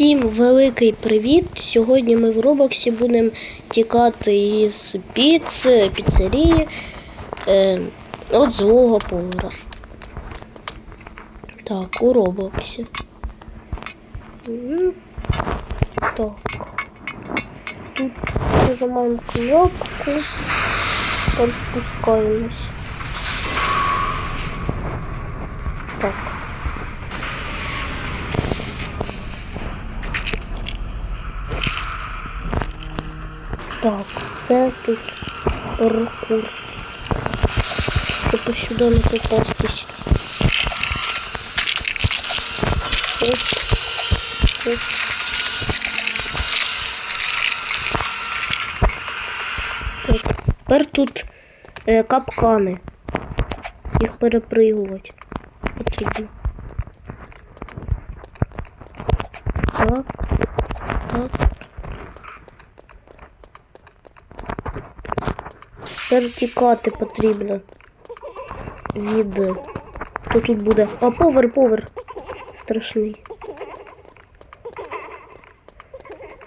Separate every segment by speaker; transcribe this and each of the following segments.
Speaker 1: Всім великий привіт! Сьогодні ми в Робоксі будемо тікати із піци, піцерії е, от злого повара. Так, у Робоксі. Так. Тут нажимаємо кнопку. Там спускаємось. Так. Так, це тут паркур. Щоб сюди не попастись. Оп. Оп. Так, тепер тут е, капкани. Їх перепригувати потрібно. Так. Так. Тепер тікати потрібно від. Хто тут буде? А повер, повер. Страшний.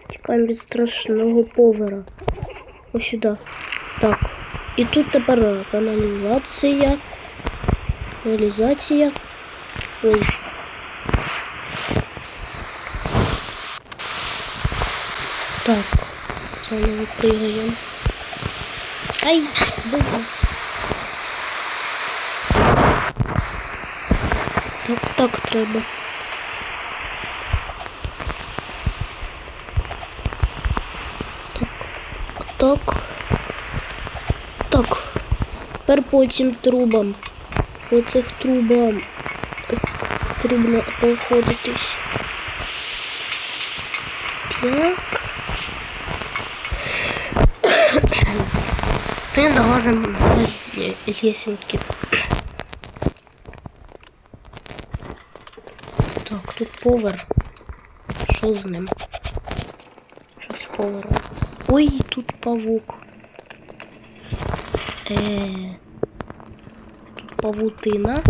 Speaker 1: Тікаємо від страшного повера. Ось сюди. Так. І тут тепер каналізація. Каналізація. Ой. Так. Заново пригаємо. Ай, боже. Так, так треба. Так. Так. Тепер по цим трубам. По цих трубам. Потрібно проходитись. Ми заложимо лесенки. Так, тут повар. Що з ним? Що з поваром? Ой, тут павук. Е, тут павутина.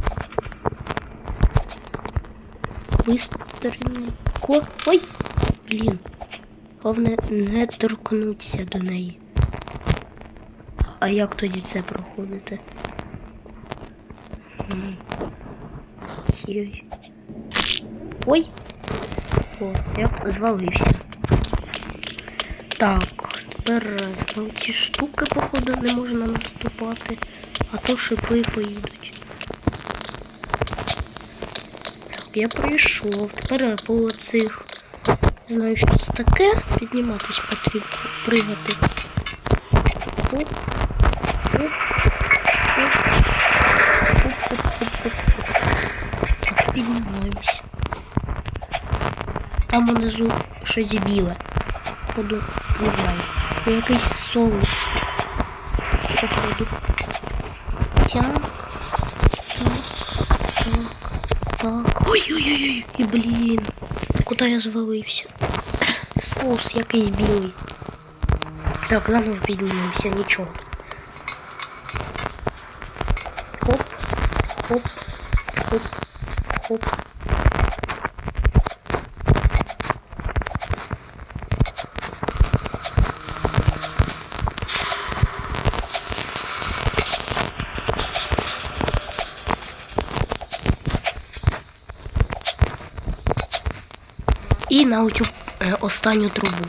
Speaker 1: Быстренько. Ой! Блін. Головне не торкнутися до неї. А як тоді це проходити? Ой. О, я звалився. Так, тепер на ці штуки, походу, не можна наступати, а то шипи поїдуть. Так, я пройшов. Тепер по цих. Знаю, що це таке. Підніматись потрібно, пригати. Оп. Оп. Оп. Оп. Оп, оп, оп, оп. Так, піднімаємось. Там внизу щось біле. Походу, не знаю. Це якийсь соус. Походу. Так. Так. Так. Так. Ой-ой-ой. І блін. Куди я звалився? Соус якийсь білий. Так, заново піднімемося, нічого. Хоп, хоп, хоп. І на оцю е, останню трубу.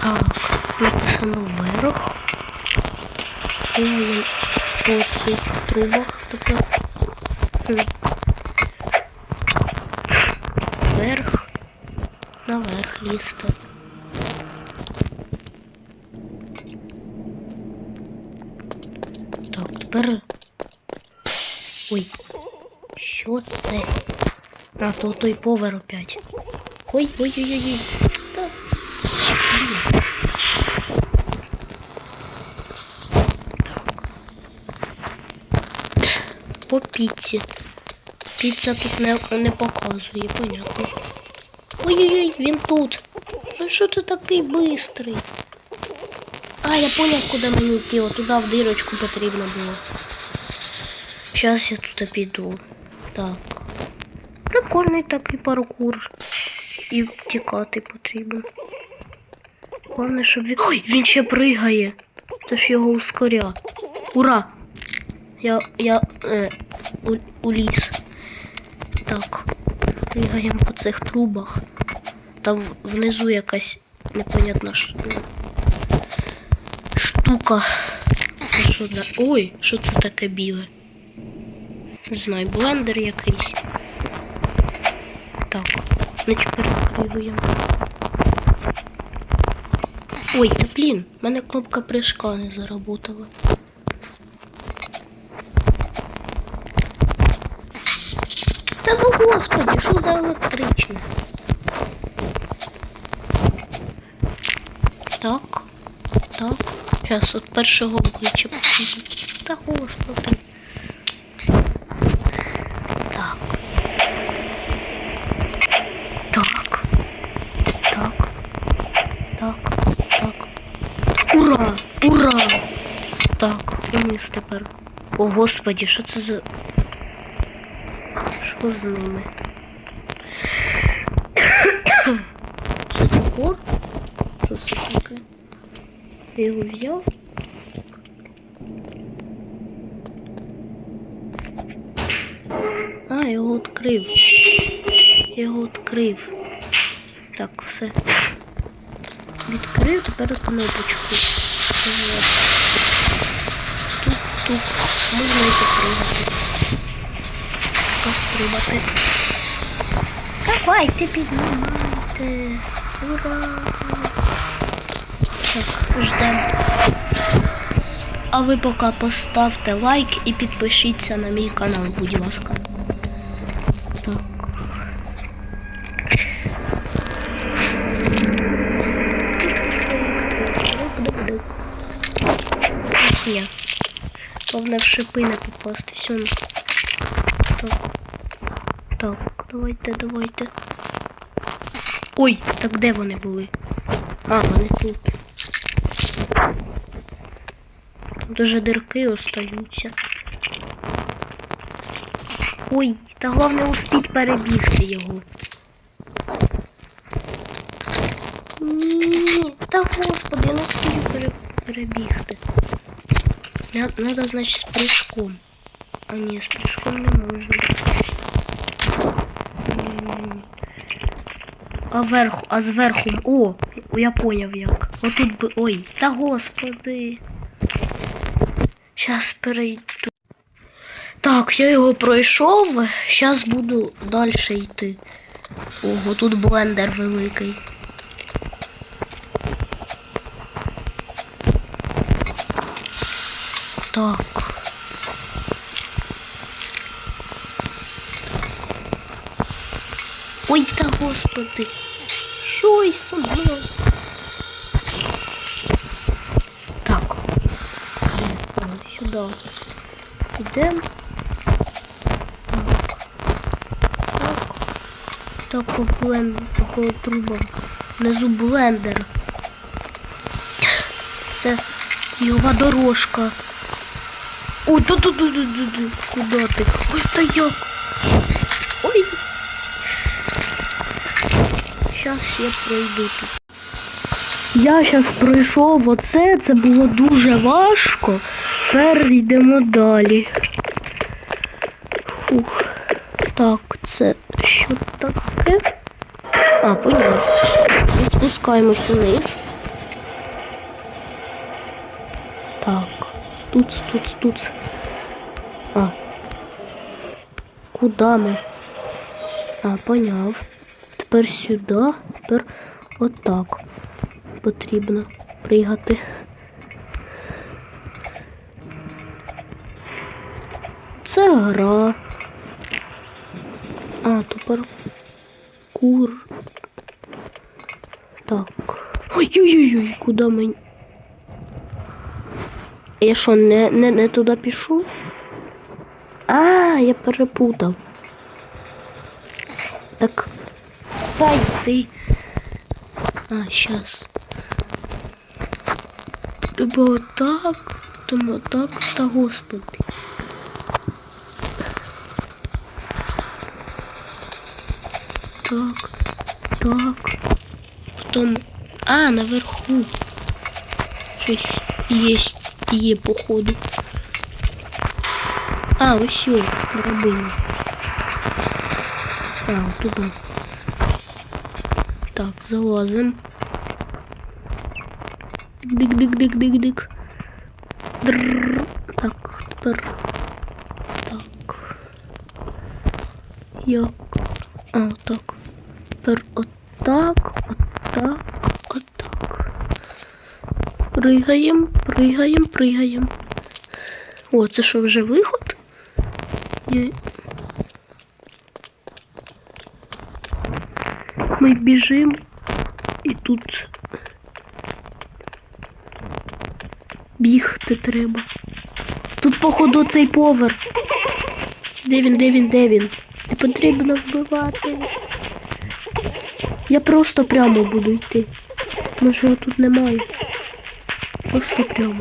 Speaker 1: Так, написано вверх. Бігаємо по цих трубах тепер. Вверх. Наверх лізти. Так, тепер. Ой. Що це? А, то той повер опять. Ой, ой, ой, ой, ой. Та, блін. По піці. Піца тут не, не показує, понятно. Ой-ой-ой, він тут. Ну що ти такий бистрий? А, я понял, куди мені йти. От туди в дирочку потрібно було. Зараз я тут піду. Так. Прикольний такий паркур. І втікати потрібно. Головне, щоб він. Ой, він ще пригає. Це ж його ускоря. Ура! Я. я. Е, у, у ліс. Так. Пригаємо по цих трубах. Там внизу якась непонятна штука. Що за- Ой, що це таке біле? Не знаю, блендер якийсь. Так, значить перекривуємо. Ой, та блін, в мене кнопка прыжка не заработала. Та ну господи, що за електричне? Так, так. Зараз от першого обличчя. Та господи. Так. Так. Так. Так. Так. Ура! Ура! Так, вниз тепер. О, господі, що це за. Що з ними? Це топор? Що це таке? Я його взяв? А, я його відкрив. Я його відкрив. Так, все. Відкрив тепер кнопочку. Вот. Тук-тук. Можна і попригати. Пострибати. Давайте піднімайте. Ура! Так, ждемо. А ви поки поставте лайк і підпишіться на мій канал, будь ласка. Так. Ні. Головне в шипи не попасти. Все. Так. Так, давайте, давайте. Ой, так де вони були? А, вони тут. Тут уже дирки остаються. Ой, та головне успіть перебігти його. Ні, та господи, я не встиг перебігти. На- Надо, значить, з прыжком. А ні, з прыжком не можна. А вверху, а зверху. О, я поняв як. Отут би. Ой, та господи. Щас перейду. Так, я його пройшов. Щас буду далі йти. Ого, тут блендер великий. Так. Ой, та господи. Що со мною? Так. Сюди. Йдемо. Так. Так. По блен... по трубам. Внизу блендер. Це його дорожка. Ой, ту Куда ти? Ой, та як? Ой. Щас я пройду. Я зараз пройшов оце, це було дуже важко. Тепер йдемо далі. Фух. Так, це що таке? А, поняла. І спускаємось вниз. Так. Тут, тут, тут. А. Куда ми? А, поняв. Тепер сюди, тепер отак. Потрібно пригати. Це гра. А, тепер кур. Так. Ой-ой-ой, куди мені? Я що, не, не, не туди пішов? А, я перепутав. Так. Дай ти. А, щас. Так, тому так, та господи. Так. Так. Потом. А, наверху. Щось є, є, походу. А, ось що, драбина. А, туди. Так, залазим. Дик-дик-дик-дик-дик. Так, тепер. Так. Як? А, так. Тепер отак, отак, отак. Пригаємо, пригаємо, пригаємо. О, це що вже виход? Ні. Ми біжимо і тут бігти треба. Тут, походу, цей поверх. Де він, де він, де він? Не потрібно вбивати. Я просто прямо буду йти. Може його тут немає. Просто прямо.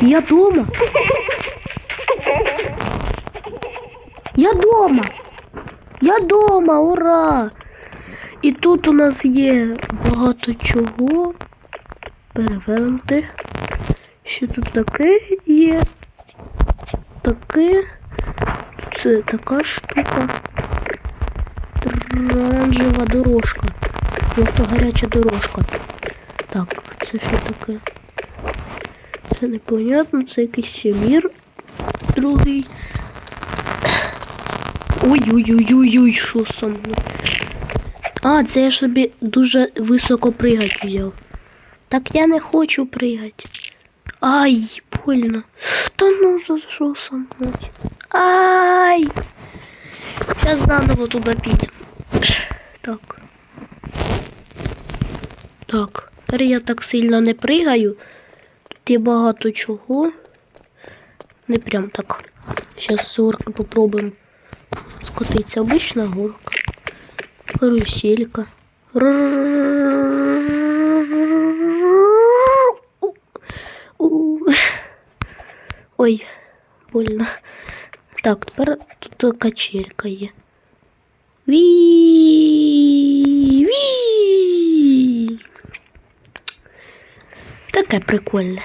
Speaker 1: Я дома. Я дома. Я дома, ура! І тут у нас є багато чого. Перевернути. Що тут таке є? Таке. Це така штука. Оранжева дорожка. Жовто гаряча дорожка. Так, це що таке? Це непонятно, це якийсь ще мір другий. Ой-ой-ой-ой-ой, що со мною? А, це я собі дуже високо пригати взяв. Так я не хочу пригати. Ай, больно. Та ну за що мною? Ай! Сейчас заново туда пить. Так. Так. Тепер я так сильно не пригаю. Тут є багато чого. Не прям так. Сейчас з горки попробуємо скотитися. Обична горка. Каруселька. Ой, больно. Так, тепер тут качелька є. Ві! Ві! Таке прикольне.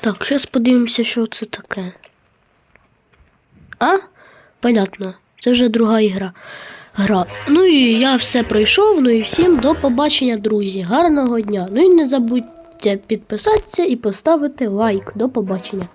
Speaker 1: Так, зараз подивимося, що це таке. А? Понятно. Це вже друга ігра. Гра. Ну і я все пройшов. Ну і всім до побачення, друзі. Гарного дня. Ну і не забудьте підписатися і поставити лайк. До побачення.